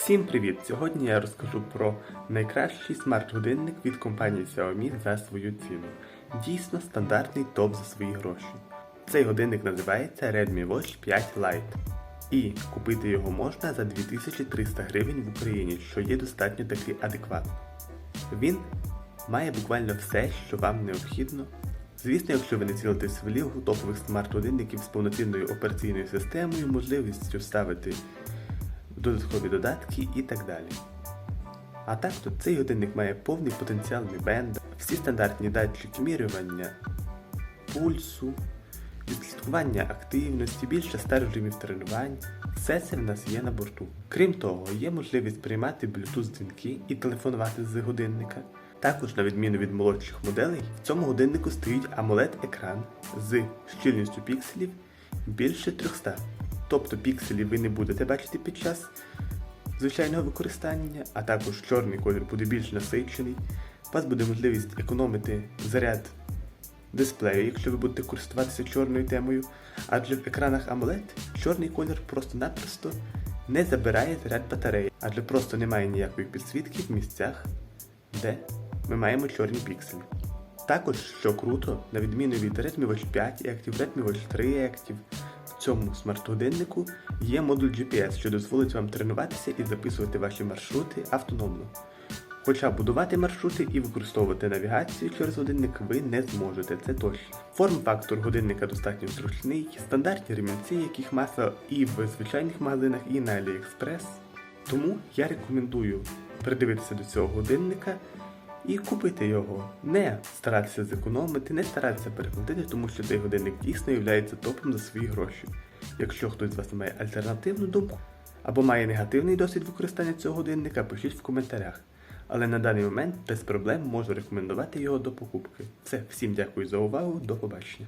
Всім привіт! Сьогодні я розкажу про найкращий смарт-годинник від компанії Xiaomi за свою ціну. Дійсно стандартний топ за свої гроші. Цей годинник називається Redmi Watch 5 Lite. І купити його можна за 2300 гривень в Україні, що є достатньо таки адекватно. Він має буквально все, що вам необхідно. Звісно, якщо ви не цілитесь в лігу топових смарт-годинників з повноцінною операційною системою, можливістю вставити додаткові додатки і так далі. А так то цей годинник має повний потенціал Mi всі стандартні датчики мірювання пульсу, відслідкування активності, більше 100 режимів тренувань. Все це в нас є на борту. Крім того, є можливість приймати Bluetooth дзвінки і телефонувати з годинника. Також, на відміну від молодших моделей, в цьому годиннику стоїть amoled екран з щільністю пікселів більше 300. Тобто пікселі ви не будете бачити під час звичайного використання, а також чорний колір буде більш насичений. У вас буде можливість економити заряд дисплею, якщо ви будете користуватися чорною темою, адже в екранах AMOLED чорний колір просто-напросто не забирає заряд батареї, адже просто немає ніякої підсвітки в місцях, де ми маємо чорні пікселі. Також, що круто, на відміну від Redmi Watch 5 Active, Redmi Watch 3 Active, цьому смарт-годиннику є модуль GPS, що дозволить вам тренуватися і записувати ваші маршрути автономно. Хоча будувати маршрути і використовувати навігацію через годинник ви не зможете, це точно. Форм-фактор годинника достатньо зручний, стандартні ремінці, яких маса і в звичайних магазинах, і на AliExpress. Тому я рекомендую придивитися до цього годинника і купити його. Не старатися зекономити, не старатися переплатити, тому що цей годинник дійсно є топом за свої гроші. Якщо хтось з вас має альтернативну думку або має негативний досвід використання цього годинника, пишіть в коментарях. Але на даний момент без проблем можу рекомендувати його до покупки. Все, всім дякую за увагу, до побачення.